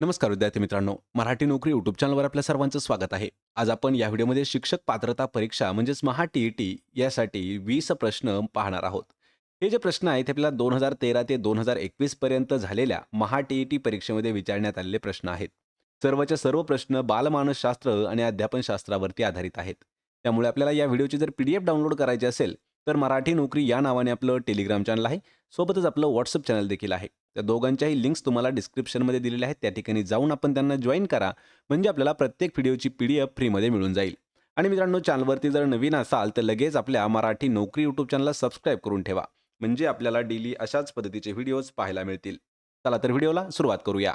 नमस्कार विद्यार्थी मित्रांनो मराठी नोकरी यूट्यूब चॅनलवर आपल्या सर्वांचं स्वागत आहे. आज आपण या व्हिडिओमध्ये शिक्षक पात्रता परीक्षा म्हणजेच महा टी ई टी यासाठी वीस प्रश्न पाहणार आहोत. हे जे प्रश्न आहेत हे आपल्याला दोन हजार तेरा ते दोन हजार एकवीस पर्यंत झालेल्या महा टी ई टी परीक्षेमध्ये विचारण्यात आलेले प्रश्न आहेत. सर्वच्या सर्व प्रश्न बालमानसशास्त्र आणि अध्यापनशास्त्रावरती आधारित आहेत. त्यामुळे आपल्याला या व्हिडिओची जर पी डी एफ डाउनलोड करायची असेल तर मराठी नोकरी या नावाने आपलं टेलिग्राम चॅनल आहे. सोबतच आपलं व्हॉट्सअप चॅनल देखील आहे. त्या दोघांच्याही लिंक्स तुम्हाला डिस्क्रिप्शनमध्ये दिलेल्या आहेत. त्या ठिकाणी जाऊन आपण त्यांना जॉईन करा. म्हणजे आपल्याला प्रत्येक व्हिडिओची पी डी एफ फ्रीमध्ये मिळून जाईल. आणि मित्रांनो चॅनलवरती जर नवीन असाल तर लगेच आपल्या मराठी नोकरी यूट्यूब चॅनलला सबस्क्राईब करून ठेवा. म्हणजे आपल्याला डेली अशाच पद्धतीचे व्हिडिओज पाहायला मिळतील. चला तर व्हिडिओला सुरुवात करूया.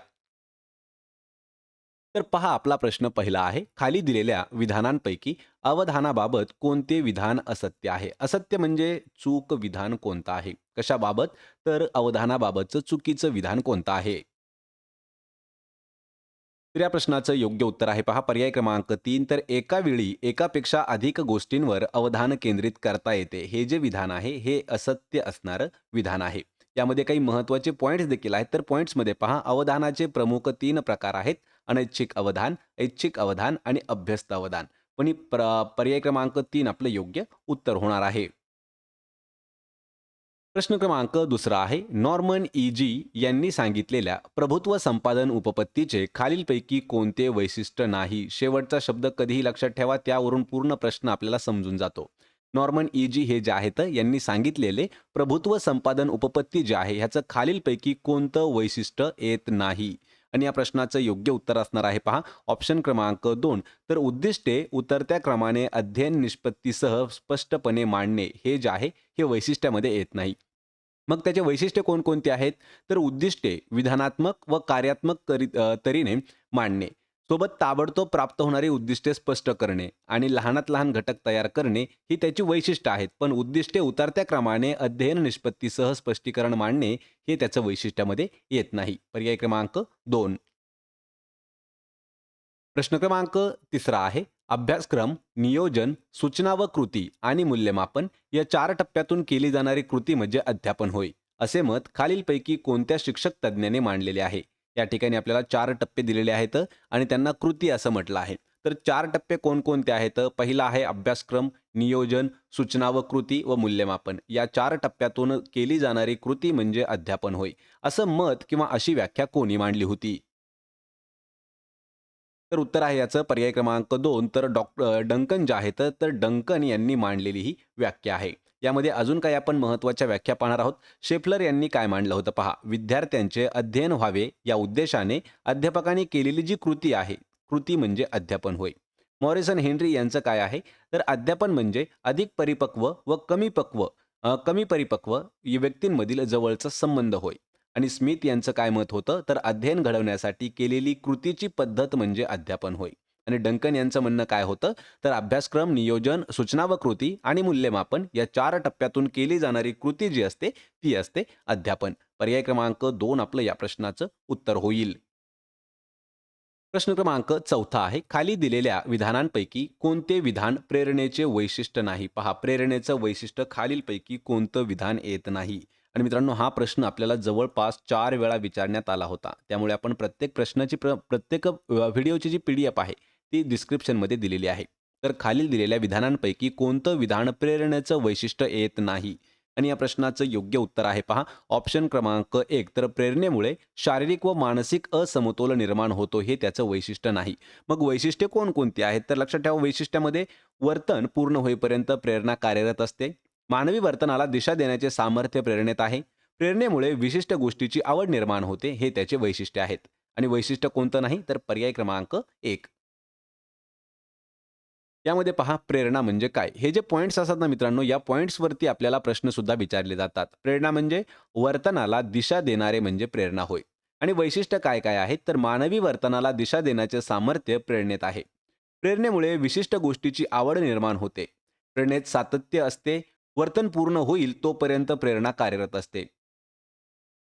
तर पहा आपला प्रश्न पहिला आहे. खाली दिलेल्या विधानांपैकी अवधानाबाबत कोणते विधान असत्य आहे? असत्य म्हणजे चूक विधान कोणतं आहे? कशाबाबत? तर अवधानाबाबतचं चुकीचं विधान कोणतं आहे? या प्रश्नाचं योग्य उत्तर आहे पहा. पर्याय क्रमांक तीन. तर एका वेळी एकापेक्षा अधिक गोष्टींवर अवधान केंद्रित करता येते. हे जे विधान आहे हे असत्य असणारं विधान आहे. यामध्ये काही महत्त्वाचे पॉईंट्स देखील आहेत. तर पॉईंट्समध्ये पहा. अवधानाचे प्रमुख तीन प्रकार आहेत. अनैच्छिक अवधान ऐच्छिक अवधान आणि अभ्यस्त अवधान. पण ही पर्याय क्रमांक तीन आपलं योग्य उत्तर होणार आहे. प्रश्न क्रमांक दुसरा आहे. नॉर्मन ई जी यांनी सांगितलेल्या प्रभुत्व संपादन उपपत्तीचे खालीलपैकी कोणते वैशिष्ट्य नाही? शेवटचा शब्द कधीही लक्षात ठेवा त्यावरून पूर्ण प्रश्न आपल्याला समजून जातो. नॉर्मन ई जी हे जे आहेत यांनी सांगितलेले प्रभुत्व संपादन उपपत्ती जे आहे ह्याचं खालीलपैकी कोणतं वैशिष्ट्य येत नाही? आणि या प्रश्नाचं योग्य उत्तर असणार आहे. पहा ऑप्शन क्रमांक दोन. तर उद्दिष्टे उतरत्या क्रमाने अध्ययन निष्पत्तीसह स्पष्टपणे मांडणे हे जे आहे हे वैशिष्ट्यामध्ये येत नाही. मग त्याचे वैशिष्ट्य कोणकोणते आहेत? तर उद्दिष्टे विधानात्मक व कार्यात्मक करी तरीने मांडणे. सोबत ताबडतोब प्राप्त होणारी उद्दिष्टे स्पष्ट करणे आणि लहानात लहान घटक तयार करणे ही त्याची वैशिष्ट्य आहेत. पण उद्दिष्टे उतरत्या क्रमाने अध्ययन निष्पत्तीसह स्पष्टीकरण मांडणे हे त्याचं वैशिष्ट्यामध्ये येत नाही. पर्याय क्रमांक दोन. प्रश्न क्रमांक तिसरा आहे. अभ्यासक्रम नियोजन सूचना व कृती आणि मूल्यमापन या चार टप्प्यातून केली जाणारी कृती म्हणजे अध्यापन होय. असे मत खालीलपैकी कोणत्या शिक्षक तज्ज्ञाने मांडलेले आहे? या ठिकाणी आपल्याला चार टप्पे दिलेले आहेत आणि त्यांना कृती असं म्हटलं आहे. तर चार टप्पे कोणकोणते आहेत? पहिला आहे अभ्यासक्रम नियोजन सूचना व कृती व मूल्यमापन. या चार टप्प्यातून केली जाणारी कृती म्हणजे अध्यापन होय. असं मत किंवा अशी व्याख्या कोणी मांडली होती? तर उत्तर आहे याचं. पर्याय क्रमांक दोन. तर डॉक्टर डंकन जे आहेत तर डंकन यांनी मांडलेली ही व्याख्या आहे. यामध्ये अजून काही आपण महत्त्वाच्या व्याख्या पाहणार आहोत. शेफलर यांनी काय मांडलं होतं पहा. विद्यार्थ्यांचे अध्ययन व्हावे या उद्देशाने अध्यापकाने केलेली जी कृती आहे कृती म्हणजे अध्यापन होय. मॉरिसन हेनरी यांचं काय आहे? तर अध्यापन म्हणजे अधिक परिपक्व व कमी पक्व कमी परिपक्व व्यक्तींमधील जवळचा संबंध होय. आणि स्मिथ यांचं काय मत होतं? तर अध्ययन घडवण्यासाठी केलेली कृतीची पद्धत म्हणजे अध्यापन होय. आणि डंकन यांचं म्हणणं काय होतं? तर अभ्यासक्रम नियोजन सूचना व कृती आणि मूल्यमापन या चार टप्प्यातून केली जाणारी कृती जी असते ती असते अध्यापन. पर्याय क्रमांक दोन आपलं या प्रश्नाचं उत्तर होईल. प्रश्न क्रमांक चौथा आहे. खाली दिलेल्या विधानांपैकी कोणते विधान प्रेरणेचे वैशिष्ट्य नाही? पहा प्रेरणेचं वैशिष्ट्य खालीलपैकी कोणतं विधान येत नाही? आणि मित्रांनो हा प्रश्न आपल्याला जवळपास चार वेळा विचारण्यात आला होता. त्यामुळे आपण प्रत्येक प्रश्नाची प्र प्रत्येक व्हिडिओची जी पी डी एफ आहे ती डिस्क्रिप्शनमध्ये दिलेली आहे. तर खालील दिलेल्या विधानांपैकी कोणतं विधान प्रेरणेचं वैशिष्ट्य येत नाही? आणि या प्रश्नाचं योग्य उत्तर आहे पहा. ऑप्शन क्रमांक एक तर प्रेरणेमुळे शारीरिक व मानसिक असमतोल निर्माण होतो हे त्याचं वैशिष्ट्य नाही. मग वैशिष्ट्ये कोणकोणती आहेत? तर लक्षात ठेवा वैशिष्ट्यामध्ये वर्तन पूर्ण होईपर्यंत प्रेरणा कार्यरत असते. मानवी वर्तनाला दिशा देण्याचे सामर्थ्य प्रेरणेत आहे. प्रेरणेमुळे विशिष्ट गोष्टीची आवड निर्माण होते हे त्याचे वैशिष्ट्य आहेत. आणि वैशिष्ट्य कोणतं नाही? तर पर्याय क्रमांक एक. यामध्ये पहा प्रेरणा म्हणजे काय? हे जे पॉईंट्स असतात ना मित्रांनो या पॉईंट्सवरती आपल्याला प्रश्नसुद्धा विचारले जातात. प्रेरणा म्हणजे वर्तनाला दिशा देणारे म्हणजे प्रेरणा होय. आणि वैशिष्ट्य काय काय आहेत? तर मानवी वर्तनाला दिशा देण्याचे सामर्थ्य प्रेरणेत आहे. प्रेरणेमुळे विशिष्ट गोष्टीची आवड निर्माण होते. प्रेरणेत सातत्य असते वर्तन पूर्ण होईल तोपर्यंत प्रेरणा कार्यरत असते.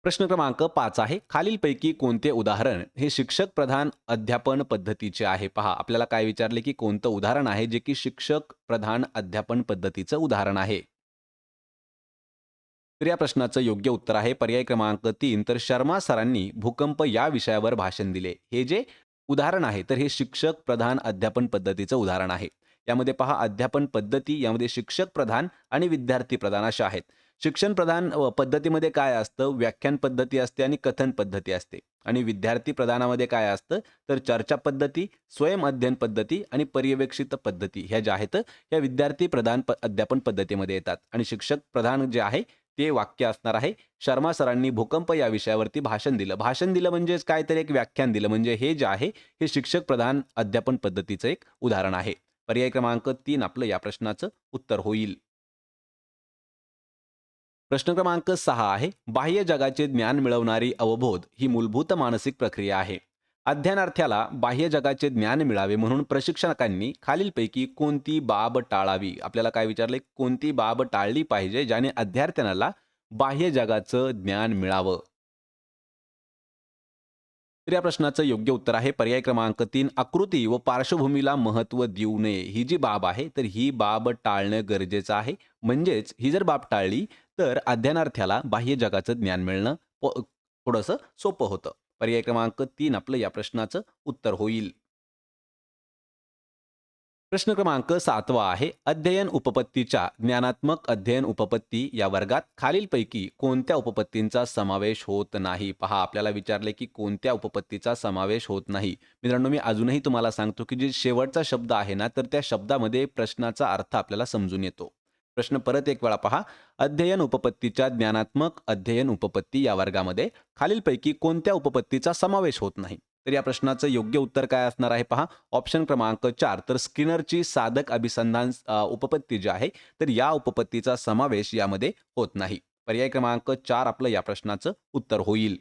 प्रश्न क्रमांक पाच आहे. खालीलपैकी कोणते उदाहरण हे शिक्षक प्रधान अध्यापन पद्धतीचे आहे? पहा आपल्याला काय विचारले की कोणतं उदाहरण आहे जे की शिक्षक प्रधान अध्यापन पद्धतीचं उदाहरण आहे? तर या प्रश्नाचं योग्य उत्तर आहे. पर्याय क्रमांक तीन. तर शर्मा सरांनी भूकंप या विषयावर भाषण दिले. हे जे उदाहरण आहे तर हे शिक्षक प्रधान अध्यापन पद्धतीचं उदाहरण आहे. यामध्ये पहा अध्यापन पद्धती यामध्ये शिक्षक प्रधान आणि विद्यार्थी प्रधान अशा आहेत. शिक्षण प्रधान पद्धतीमध्ये काय असतं? व्याख्यान पद्धती असते आणि कथन पद्धती असते. आणि विद्यार्थी प्रधानामध्ये काय असतं? तर चर्चा पद्धती स्वयं अध्ययन पद्धती आणि पर्यवेक्षित पद्धती ह्या ज्या आहेत ह्या विद्यार्थी प्रधान प अध्यापन पद्धतीमध्ये येतात. आणि शिक्षक प्रधान जे आहे ते वाक्य असणार आहे शर्मा सरांनी भूकंप या विषयावरती भाषण दिलं. भाषण दिलं म्हणजेच काय एक व्याख्यान दिलं. म्हणजे हे जे आहे हे शिक्षक प्रधान अध्यापन पद्धतीचं एक उदाहरण आहे. पर्याय क्रमांक तीन आपलं या प्रश्नाचं उत्तर होईल. प्रश्न क्रमांक सहा आहे. बाह्य जगाचे ज्ञान मिळवणारी अवबोध ही मूलभूत मानसिक प्रक्रिया आहे. अध्ययनार्थ्याला बाह्य जगाचे ज्ञान मिळावे म्हणून प्रशिक्षकांनी खालीलपैकी कोणती बाब टाळावी? आपल्याला काय विचारले? कोणती बाब टाळली पाहिजे ज्याने अध्यार्थ्याला बाह्य जगाचं ज्ञान मिळावं? तर या प्रश्नाचं योग्य उत्तर आहे. पर्याय क्रमांक तीन आकृती व पार्श्वभूमीला महत्त्व देऊ नये. ही जी बाब आहे तर ही बाब टाळणं गरजेचं आहे. म्हणजेच ही जर बाब टाळली तर अध्ययनार्थ्याला बाह्य जगाचं ज्ञान मिळणं प- थोडंसं सोपं होतं. पर्याय क्रमांक तीन आपलं या प्रश्नाचं उत्तर होईल. प्रश्न क्रमांक सातवा आहे. अध्ययन उपपत्तीच्या ज्ञानात्मक अध्ययन उपपत्ती या वर्गात खालीलपैकी कोणत्या उपपत्तींचा समावेश होत नाही? पहा आपल्याला विचारले की कोणत्या उपपत्तीचा समावेश होत नाही. मित्रांनो मी अजूनही तुम्हाला सांगतो की जे शेवटचा शब्द आहे ना तर त्या शब्दामध्ये प्रश्नाचा अर्थ आपल्याला समजून येतो. प्रश्न परत एक वेळा पहा. अध्ययन उपपत्तीच्या ज्ञानात्मक अध्ययन उपपत्ती या वर्गामध्ये खालीलपैकी कोणत्या उपपत्तीचा समावेश होत नाही? तर या प्रश्नाचं योग्य उत्तर काय असणार आहे पहा. ऑप्शन क्रमांक चार. तर स्किनरची साधक अभिसंधान उपपत्ती जी आहे तर या उपपत्तीचा समावेश यामध्ये होत नाही. पर्याय क्रमांक चार आपलं या प्रश्नाचं उत्तर होईल.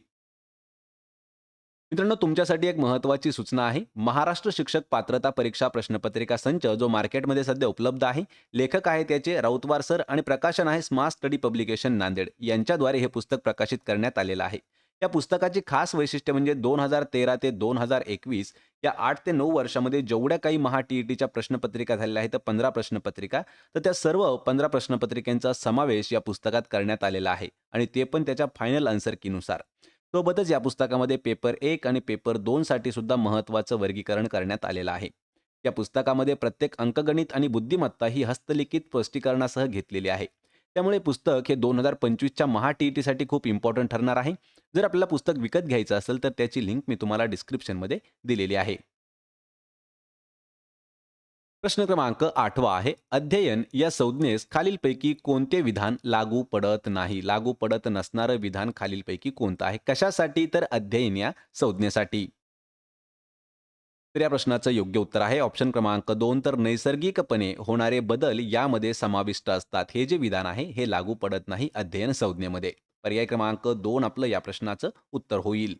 मित्रांनो तुमच्यासाठी एक महत्त्वाची सूचना आहे. महाराष्ट्र शिक्षक पात्रता परीक्षा प्रश्नपत्रिका संच जो मार्केटमध्ये सध्या उपलब्ध आहे. लेखक आहे त्याचे राऊतवार सर आणि प्रकाशन आहे स्मार्ट स्टडी पब्लिकेशन नांदेड. यांच्याद्वारे हे पुस्तक प्रकाशित करण्यात आलेलं आहे. या पुस्तकाची खास वैशिष्ट्य म्हणजे दोन हजार तेरा ते दोन हजार एकवीस या आठ ते नऊ वर्षामध्ये जेवढ्या काही महा टी ई टीच्या प्रश्नपत्रिका झालेल्या आहेत पंधरा प्रश्नपत्रिका तर त्या सर्व पंधरा प्रश्नपत्रिकेंचा समावेश या पुस्तकात करण्यात आलेला आहे आणि ते पण त्याच्या फायनल आन्सर कीनुसार सोबतच या पुस्तकामध्ये पेपर एक आणि पेपर दोनसाठी सुद्धा महत्त्वाचं वर्गीकरण करण्यात आलेलं आहे. या पुस्तकामध्ये प्रत्येक अंकगणित आणि बुद्धिमत्ता ही हस्तलिखित स्पष्टीकरणासह घेतलेली आहे. त्यामुळे पुस्तक हे दोन हजार पंचवीसच्या महा टी ई टीसाठी खूप इम्पॉर्टंट ठरणार आहे. जर आपल्याला पुस्तक विकत घ्यायचं असेल तर त्याची लिंक मी तुम्हाला डिस्क्रिप्शनमध्ये दिलेली आहे. प्रश्न क्रमांक आठवा आहे. अध्ययन या संज्ञेस खालीलपैकी कोणते विधान लागू पडत नाही? लागू पडत नसणारं विधान खालीलपैकी कोणतं आहे? कशासाठी तर अध्ययन या संज्ञेसाठी. तर या प्रश्नाचं योग्य उत्तर आहे. ऑप्शन क्रमांक दोन तर नैसर्गिकपणे होणारे बदल यामध्ये समाविष्ट असतात. हे जे विधान आहे हे लागू पडत नाही अध्ययन संज्ञेमध्ये. पर्याय क्रमांक दोन आपलं या प्रश्नाचं उत्तर होईल.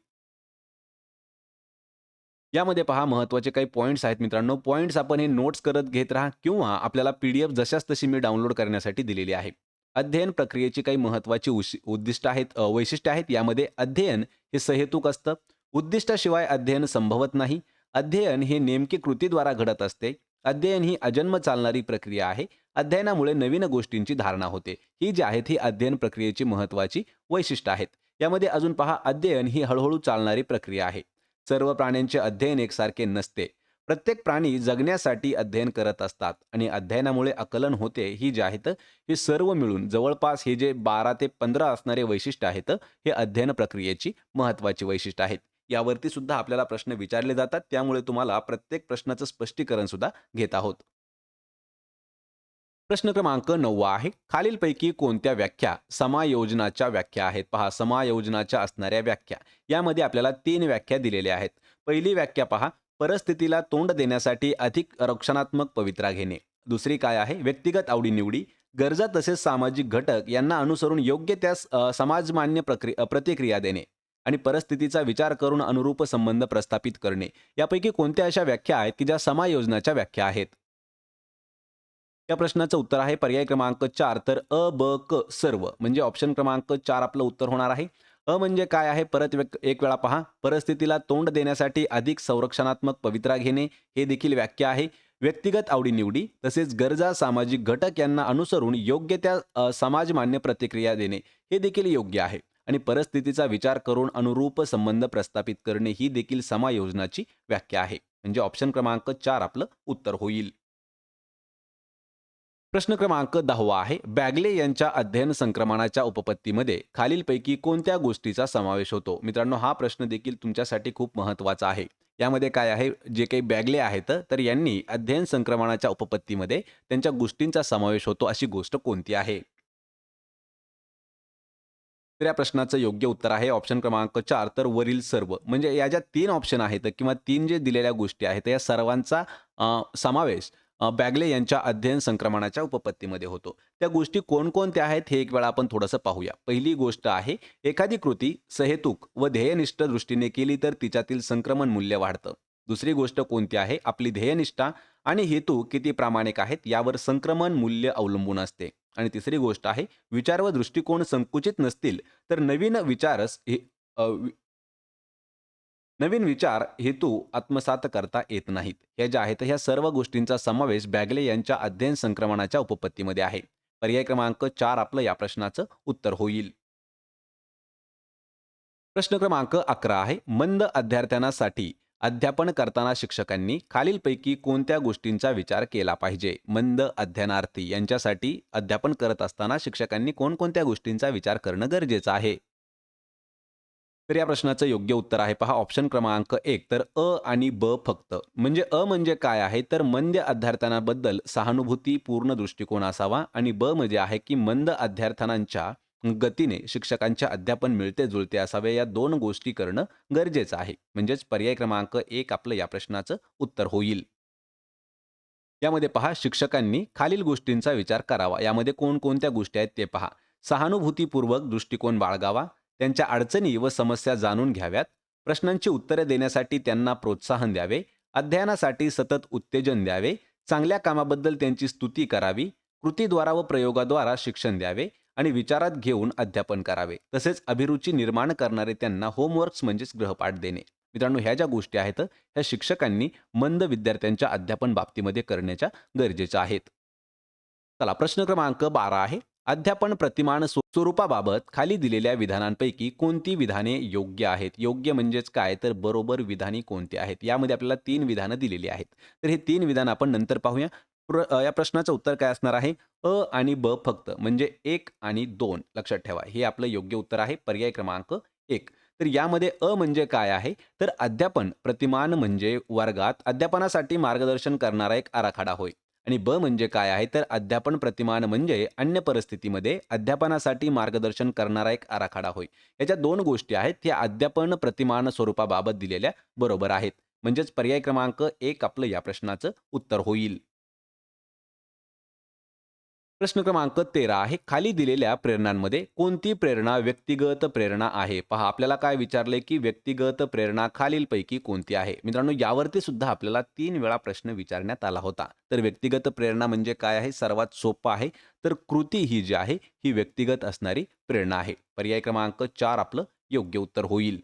यामध्ये पहा महत्त्वाचे काही पॉईंट्स आहेत मित्रांनो. पॉईंट्स आपण हे नोट्स करत घेत राहा किंवा आपल्याला पी डी एफ जशाच तशी मी डाउनलोड करण्यासाठी दिलेली आहे. अध्ययन प्रक्रियेची काही महत्त्वाची उश उद्दिष्ट आहेत वैशिष्ट्य आहेत. यामध्ये अध्ययन हे सहेतुक असतं. उद्दिष्टाशिवाय अध्ययन संभवत नाही. अध्ययन हे नेमके कृतीद्वारा घडत असते. अध्ययन ही अजन्म चालणारी प्रक्रिया आहे. अध्ययनामुळे नवीन गोष्टींची धारणा होते. ही जी आहेत ही अध्ययन प्रक्रियेची महत्त्वाची वैशिष्ट्य आहेत. यामध्ये अजून पहा अध्ययन ही हळूहळू चालणारी प्रक्रिया आहे. सर्व प्राण्यांचे अध्ययन एकसारखे नसते. प्रत्येक प्राणी जगण्यासाठी अध्ययन करत असतात आणि अध्ययनामुळे आकलन होते. ही जे आहेत हे सर्व मिळून जवळपास हे जे बारा ते पंधरा असणारे वैशिष्ट्य आहेत हे अध्ययन प्रक्रियेची महत्त्वाची वैशिष्ट्य आहेत. यावरती सुद्धा आपल्याला प्रश्न विचारले जातात. त्यामुळे तुम्हाला प्रत्येक प्रश्नाचं स्पष्टीकरण सुद्धा घेत आहोत. प्रश्न क्रमांक नववा आहे. खालीलपैकी कोणत्या व्याख्या समायोजनाच्या व्याख्या आहेत? पहा समायोजनाच्या असणाऱ्या व्याख्या. यामध्ये आपल्याला तीन व्याख्या दिलेल्या आहेत. पहिली व्याख्या पहा. परिस्थितीला तोंड देण्यासाठी अधिक रक्षणात्मक पवित्रा घेणे. दुसरी काय आहे? व्यक्तिगत आवडीनिवडी. गरजा तसेच सामाजिक घटक यांना अनुसरून योग्य त्या समाजमान्य प्रक्रि प्रतिक्रिया देणे. आणि परिस्थितीचा विचार करून अनुरूप संबंध प्रस्थापित करणे. यापैकी कोणत्या अशा व्याख्या आहेत की ज्या समायोजनाच्या व्याख्या आहेत? या प्रश्नाचं उत्तर आहे पर्याय क्रमांक चार. तर अ ब क सर्व. म्हणजे ऑप्शन क्रमांक चार आपलं उत्तर होणार आहे. अ म्हणजे काय आहे? परत एक वेळा पहा. परिस्थितीला तोंड देण्यासाठी अधिक संरक्षणात्मक पवित्रा घेणे हे देखील व्याख्या आहे. व्यक्तिगत आवडीनिवडी तसेच गरजा सामाजिक घटक यांना अनुसरून योग्य त्या समाजमान्य प्रतिक्रिया देणे हे देखील योग्य आहे. आणि परिस्थितीचा विचार करून अनुरूप संबंध प्रस्थापित करणे ही देखील समायोजनाची व्याख्या आहे. म्हणजे ऑप्शन क्रमांक चार आपलं उत्तर होईल. प्रश्न क्रमांक दहावा आहे. बॅगले यांच्या अध्ययन संक्रमणाच्या उपपत्तीमध्ये खालीलपैकी कोणत्या गोष्टीचा समावेश होतो? मित्रांनो हा प्रश्न देखील तुमच्यासाठी खूप महत्त्वाचा आहे. यामध्ये काय आहे? जे काही बॅगले आहेत तर यांनी अध्ययन संक्रमणाच्या उपपत्तीमध्ये त्यांच्या गोष्टींचा समावेश होतो अशी गोष्ट कोणती आहे? तर या प्रश्नाचं योग्य उत्तर आहे. ऑप्शन क्रमांक चार तर वरील सर्व. म्हणजे या ज्या तीन ऑप्शन आहेत किंवा तीन जे दिलेल्या गोष्टी आहेत या सर्वांचा समावेश बॅगले यांच्या अध्ययन संक्रमणाच्या उपपत्तीमध्ये होतो. त्या गोष्टी कोणकोणत्या आहेत हे एक वेळा आपण थोडंसं पाहूया. पहिली गोष्ट आहे एखादी कृती सहेतुक व ध्येयनिष्ठ दृष्टीने केली तर तिच्यातील संक्रमण मूल्य वाढतं. दुसरी गोष्ट कोणती आहे आपली ध्येयनिष्ठा आणि हेतू किती प्रामाणिक आहेत यावर संक्रमण मूल्य अवलंबून असते. आणि तिसरी गोष्ट आहे विचार व दृष्टिकोन संकुचित नसतील तर नवीन विचारस हे नवीन विचार हेतू आत्मसात करता येत नाहीत. या ज्या आहेत ह्या सर्व गोष्टींचा समावेश बॅगले यांच्या अध्ययन संक्रमणाच्या उपपत्तीमध्ये आहे. पर्याय क्रमांक चार आपलं या प्रश्नाचं उत्तर होईल. प्रश्न क्रमांक अकरा आहे मंद अध्यार्थ्यांसाठी अध्यापन करताना शिक्षकांनी खालीलपैकी कोणत्या गोष्टींचा विचार केला पाहिजे? मंद अध्ययनार्थी यांच्यासाठी अध्यापन करत असताना शिक्षकांनी कोणकोणत्या गोष्टींचा विचार करणं गरजेचं आहे? तर या प्रश्नाचं योग्य उत्तर आहे पहा. ऑप्शन क्रमांक एक तर अ आणि ब फक्त. म्हणजे अ म्हणजे काय आहे? तर मंद अध्यार्थ्यांबद्दल सहानुभूतीपूर्ण दृष्टिकोन असावा आणि ब म्हणजे आहे की मंद अध्यार्थ्यांच्या गतीने शिक्षकांच्या अध्यापन मिळते जुळते असावे या दोन गोष्टी करणं गरजेचं आहे. म्हणजेच पर्याय क्रमांक एक आपलं या प्रश्नाचं उत्तर होईल. यामध्ये पहा शिक्षकांनी खालील गोष्टींचा विचार करावा. यामध्ये कोणकोणत्या गोष्टी आहेत ते पहा. सहानुभूतीपूर्वक दृष्टिकोन बाळगावा. त्यांच्या अडचणी व समस्या जाणून घ्याव्यात. प्रश्नांची उत्तरे देण्यासाठी त्यांना प्रोत्साहन द्यावे. अध्ययनासाठी सतत उत्तेजन द्यावे. चांगल्या कामाबद्दल त्यांची स्तुती करावी. कृतीद्वारा व प्रयोगाद्वारा शिक्षण द्यावे. आणि विचारात घेऊन अध्यापन करावे. तसेच अभिरुची निर्माण करणारे त्यांना होमवर्क्स म्हणजेच गृहपाठ देणे. मित्रांनो ह्या ज्या गोष्टी आहेत ह्या शिक्षकांनी मंद विद्यार्थ्यांच्या अध्यापन बाबतीमध्ये करण्याच्या गरजेच्या आहेत. चला प्रश्न क्रमांक बारा आहे. अध्यापन प्रतिमान स्वरूपाबाबत खाली दिलेल्या विधानांपैकी कोणती विधाने योग्य आहेत? योग्य म्हणजेच काय? तर बरोबर विधाने कोणती आहेत? यामध्ये आपल्याला तीन विधानं दिलेली आहेत. तर हे तीन विधान आपण नंतर पाहूया. प्र या प्रश्नाचं उत्तर काय असणार आहे? अ आणि ब फक्त. म्हणजे एक आणि दोन लक्षात ठेवा. हे आपलं योग्य उत्तर आहे. पर्याय क्रमांक एक. तर यामध्ये अ म्हणजे काय आहे? तर अध्यापन प्रतिमान म्हणजे वर्गात अध्यापनासाठी मार्गदर्शन करणारा एक आराखडा होय. आणि ब म्हणजे काय आहे? तर अध्यापन प्रतिमान म्हणजे अन्य परिस्थितीमध्ये अध्यापनासाठी मार्गदर्शन करणारा एक आराखडा होय. याच्या दोन गोष्टी आहेत. त्या अध्यापन प्रतिमान स्वरूपाबाबत दिलेल्या बरोबर आहेत. म्हणजेच पर्याय क्रमांक एक आपलं या प्रश्नाचं उत्तर होईल. प्रश्न क्रमांक तेरा आहे. खाली दिलेल्या प्रेरणांमध्ये कोणती प्रेरणा व्यक्तिगत प्रेरणा आहे? पहा आपल्याला काय विचारले की व्यक्तिगत प्रेरणा खालीलपैकी कोणती आहे? मित्रांनो यावरती सुद्धा आपल्याला तीन वेळा प्रश्न विचारण्यात आला होता. तर व्यक्तिगत प्रेरणा म्हणजे काय आहे? सर्वात सोपं आहे. तर कृती ही जी आहे ही व्यक्तिगत असणारी प्रेरणा आहे. पर्याय क्रमांक चार आपलं योग्य उत्तर होईल.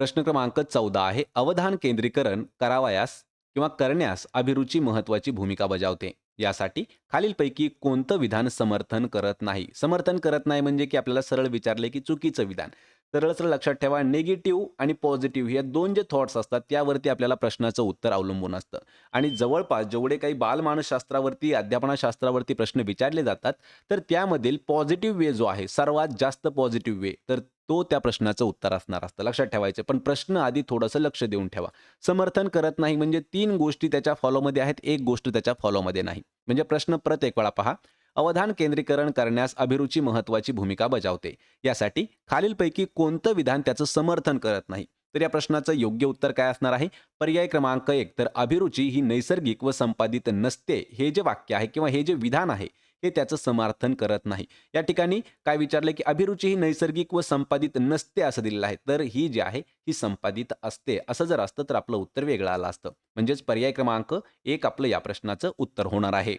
प्रश्न क्रमांक चौदा आहे. अवधान केंद्रीकरण करावयास किंवा करण्यास अभिरुची महत्वाची भूमिका बजावते. यासाठी खालीलपैकी कोणतं विधान समर्थन करत नाही? समर्थन करत नाही म्हणजे की आपल्याला सरळ विचारले की चुकीचं विधान. सरळ सरळ लक्षात ठेवा. निगेटिव्ह आणि पॉझिटिव्ह या दोन जे थॉट्स असतात त्यावरती आपल्याला प्रश्नाचं उत्तर अवलंबून असतं. आणि जवळपास जेवढे काही बालमानसशास्त्रावरती अध्यापनाशास्त्रावरती प्रश्न विचारले जातात तर त्यामधील पॉझिटिव्ह वे जो आहे सर्वात जास्त पॉझिटिव्ह वे तर तो त्या प्रश्नाचं उत्तर असणार असतं. लक्षात ठेवायचं. पण प्रश्न आधी थोडंसं लक्ष देऊन ठेवा. समर्थन करत नाही म्हणजे तीन गोष्टी त्याच्या फॉलोमध्ये आहेत एक गोष्ट त्याच्या फॉलोमध्ये नाही. म्हणजे प्रश्न प्रत एक वेळा पहा. अवधान केंद्रीकरण करण्यास अभिरुची महत्वाची भूमिका बजावते. यासाठी खालीलपैकी कोणतं विधान त्याचं समर्थन करत नाही? तर या प्रश्नाचं योग्य उत्तर काय असणार आहे? पर्याय क्रमांक एक तर अभिरुची ही नैसर्गिक व संपादित नसते हे जे वाक्य आहे किंवा हे जे विधान आहे हे त्याचं समर्थन करत नाही. या ठिकाणी काय विचारलं की अभिरुची ही नैसर्गिक व संपादित नसते असं दिलेलं आहे तर ही जी आहे ही संपादित असते. असं जर असतं तर आपलं उत्तर वेगळं आलं असतं. म्हणजेच पर्याय क्रमांक एक आपलं या प्रश्नाचं उत्तर होणार आहे.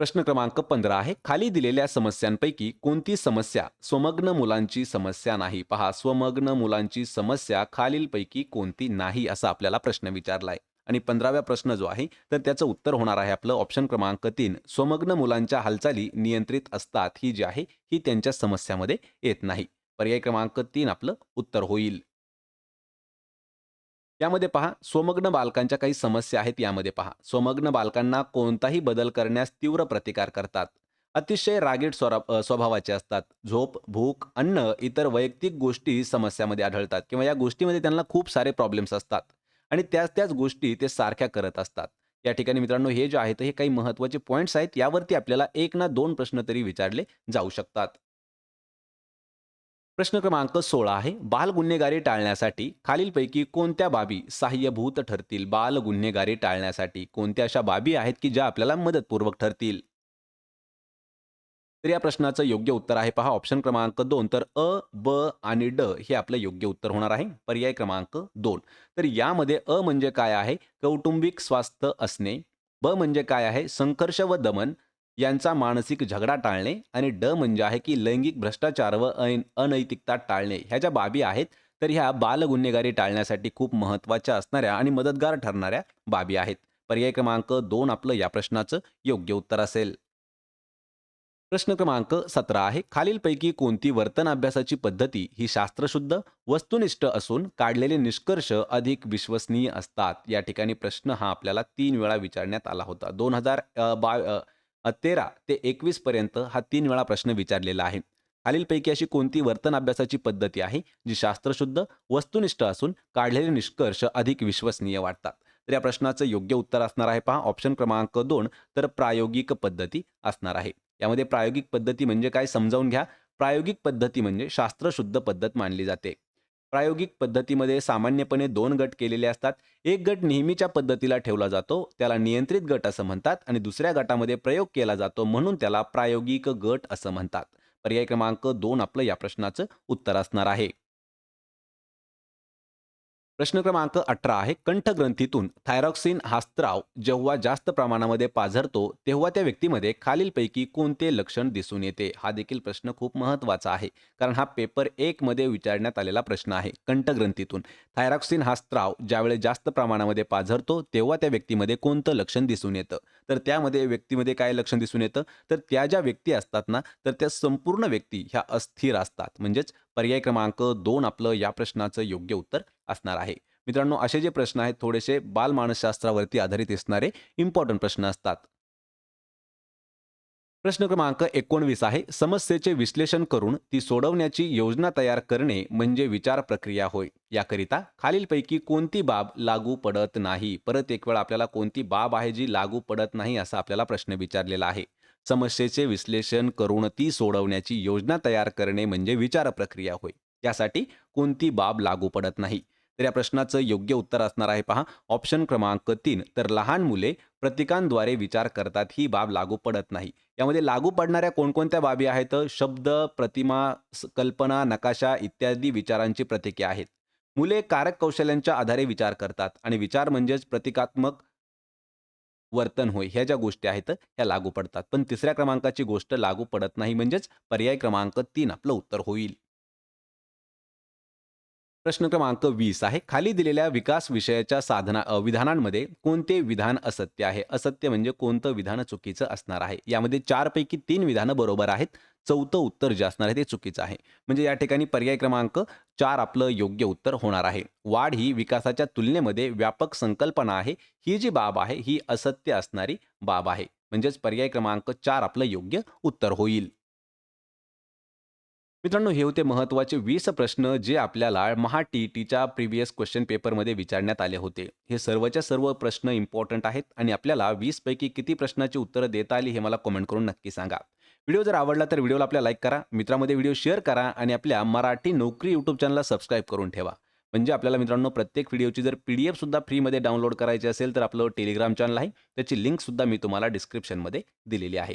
प्रश्न क्रमांक पंधरा आहे. खाली दिलेल्या समस्यांपैकी कोणती समस्या स्वमग्न मुलांची समस्या नाही? पहा स्वमग्न मुलांची समस्या खालीलपैकी कोणती नाही असा आपल्याला प्रश्न विचारलाय. आणि पंधराव्या प्रश्न जो आहे तर त्याचं उत्तर होणार आहे आपलं ऑप्शन क्रमांक तीन. स्वमग्न मुलांच्या हालचाली नियंत्रित असतात ही जी आहे ही त्यांच्या समस्यामध्ये येत नाही. पर्याय क्रमांक तीन आपलं उत्तर होईल. यामध्ये पहा स्वमग्न बालकांच्या काही समस्या आहेत यामध्ये पहा. स्वमग्न बालकांना कोणताही बदल करण्यास तीव्र प्रतिकार करतात. अतिशय रागीट स्वरा स्वभावाचे असतात. झोप भूक अन्न इतर वैयक्तिक गोष्टी समस्यामध्ये आढळतात किंवा या गोष्टीमध्ये त्यांना खूप सारे प्रॉब्लेम्स असतात आणि त्याच त्याच गोष्टी ते सारख्या करत असतात. या ठिकाणी मित्रांनो हे जे आहेत हे काही महत्त्वाचे पॉईंट्स आहेत. यावरती आपल्याला एक ना दोन प्रश्न तरी विचारले जाऊ शकतात. प्रश्न क्रमांक सोळा आहे. बाल गुन्हेगारी टाळण्यासाठी खालीलपैकी कोणत्या बाबी सहाय्यभूत ठरतील? बाल गुन्हेगारी टाळण्यासाठी कोणत्या अशा बाबी आहेत की ज्या आपल्याला मदतपूर्वक ठरतील? तर या प्रश्नाचं योग्य उत्तर आहे पहा. ऑप्शन क्रमांक दोन. तर अ ब आणि ड हे आपलं योग्य उत्तर होणार आहे. पर्याय क्रमांक दोन. तर यामध्ये अ म्हणजे काय आहे? कौटुंबिक स्वास्थ्य असणे. ब म्हणजे काय आहे? संघर्ष व दमन. यांचा मानसिक झगडा टाळणे आणि ड म्हणजे आहे की लैंगिक भ्रष्टाचार व ऐन अनैतिकता टाळणे ह्या ज्या बाबी आहेत. तर ह्या बाल गुन्हेगारी टाळण्यासाठी खूप महत्त्वाच्या असणाऱ्या आणि मदतगार ठरणाऱ्या बाबी आहेत. पर्याय क्रमांक दोन आपलं या प्रश्नाचं योग्य उत्तर असेल. प्रश्न क्रमांक सतरा आहे खालीलपैकी कोणती वर्तन अभ्यासाची पद्धती ही शास्त्रशुद्ध वस्तुनिष्ठ असून काढलेले निष्कर्ष अधिक विश्वसनीय असतात? या ठिकाणी प्रश्न हा आपल्याला तीन वेळा विचारण्यात आला होता. दोन हजार बा तेरा ते एकवीस पर्यंत हा तीन वेळा प्रश्न विचारलेला आहे. खालीलपैकी अशी कोणती वर्तन अभ्यासाची पद्धती आहे जी शास्त्रशुद्ध वस्तुनिष्ठ असून काढलेले निष्कर्ष अधिक विश्वसनीय वाटतात? तर या प्रश्नाचं योग्य उत्तर असणार आहे पहा. ऑप्शन क्रमांक दोन तर प्रायोगिक पद्धती असणार आहे. यामध्ये प्रायोगिक पद्धती म्हणजे काय? समजावून घ्या. प्रायोगिक पद्धती म्हणजे शास्त्रशुद्ध पद्धत मानली जाते. प्रायोगिक पद्धतीमध्ये सामान्यपणे दोन गट केलेले असतात. एक गट नेहमीच्या पद्धतीला ठेवला जातो त्याला नियंत्रित गट असं म्हणतात आणि दुसऱ्या गटामध्ये प्रयोग केला जातो म्हणून त्याला प्रायोगिक गट असं म्हणतात. पर्याय क्रमांक दोन आपलं या प्रश्नाचं उत्तर असणार आहे. प्रश्न क्रमांक अठरा आहे कंठग्रंथीतून थायरॉक्सिन हा स्त्राव जेव्हा जास्त प्रमाणामध्ये पाझरतो तेव्हा त्या व्यक्तीमध्ये खालीलपैकी कोणते लक्षण दिसून येते? हा देखील प्रश्न खूप महत्त्वाचा आहे कारण हा पेपर एकमध्ये विचारण्यात आलेला प्रश्न आहे कंठग्रंथीतून. थायरॉक्सिन हा स्त्राव ज्यावेळेस जास्त प्रमाणामध्ये पाझरतो तेव्हा त्या व्यक्तीमध्ये कोणतं लक्षण दिसून येतं? तर त्यामध्ये व्यक्तीमध्ये काय लक्षण दिसून येतं? तर त्या ज्या व्यक्ती असतात ना तर त्या संपूर्ण व्यक्ती ह्या अस्थिर असतात. म्हणजेच पर्याय क्रमांक दोन आपलं या प्रश्नाचं योग्य उत्तर असणार आहे. मित्रांनो असे जे प्रश्न आहेत थोडेसे बालमानसशास्त्रावरती आधारित असणारे इम्पॉर्टंट प्रश्न असतात. प्रश्न क्रमांक एकोणवीस आहे समस्येचे विश्लेषण करून ती सोडवण्याची योजना तयार करणे म्हणजे विचार प्रक्रिया होय. याकरिता खालीलपैकी कोणती बाब लागू पडत नाही? परत एक वेळ आपल्याला कोणती बाब आहे जी लागू पडत नाही असा आपल्याला प्रश्न विचारलेला आहे. समस्येचे विश्लेषण करून ती सोडवण्याची योजना तयार करणे म्हणजे विचार प्रक्रिया होय. यासाठी कोणती बाब लागू पडत नाही? तर या प्रश्नाचं योग्य उत्तर असणार आहे पहा. ऑप्शन क्रमांक तीन तर लहान मुले प्रतिकांद्वारे विचार करतात ही बाब लागू पडत नाही. यामध्ये लागू पडणाऱ्या कोणकोणत्या बाबी आहेत? शब्द प्रतिमा कल्पना नकाशा इत्यादी विचारांची प्रतीके आहेत. मुले कारक कौशल्यांच्या आधारे विचार करतात आणि विचार म्हणजेच प्रतिकात्मक वर्तन होय ह्या ज्या गोष्टी आहेत ह्या लागू पडतात. पण तिसऱ्या क्रमांकाची गोष्ट लागू पडत नाही म्हणजेच पर्याय क्रमांक तीन आपलं उत्तर होईल. प्रश्न क्रमांक वीस आहे. खाली दिलेल्या विकास विषयाच्या साधना विधानांमध्ये कोणते विधान असत्य आहे? असत्य म्हणजे कोणतं विधान चुकीचं असणार आहे? यामध्ये चारपैकी तीन विधानं बरोबर आहेत. चौथं उत्तर जे असणार आहे ते चुकीचं आहे. म्हणजे या ठिकाणी पर्याय क्रमांक चार आपलं योग्य उत्तर होणार आहे. वाढ ही विकासाच्या तुलनेमध्ये व्यापक संकल्पना आहे. ही जी बाब आहे ही असत्य असणारी बाब आहे. म्हणजेच पर्याय क्रमांक चार आपलं योग्य उत्तर होईल. मित्रांनो हे होते महत्त्वाचे वीस प्रश्न जे आपल्याला महा टी टीच्या प्रिव्हियस क्वेश्चन पेपरमध्ये विचारण्यात आले होते. हे सर्वच्या सर्व प्रश्न इम्पॉर्टंट आहेत आणि आपल्याला वीसपैकी किती प्रश्नाची उत्तरं देता आली हे मला कमेंट करून नक्की सांगा. व्हिडिओ जर आवडला तर व्हिडिओला आपल्या लाईक करा मित्रामध्ये व्हिडिओ शेअर करा आणि आपल्या मराठी नोकरी यूट्यूब चॅनलला सबस्क्राईब करून ठेवा. म्हणजे आपल्याला मित्रांनो प्रत्येक व्हिडिओची जर पी डी एफसुद्धा फ्रीमध्ये डाउनलोड करायची असेल तर आपलं टेलिग्राम चॅनल आहे. त्याची लिंकसुद्धा मी तुम्हाला डिस्क्रिप्शनमध्ये दिलेली आहे.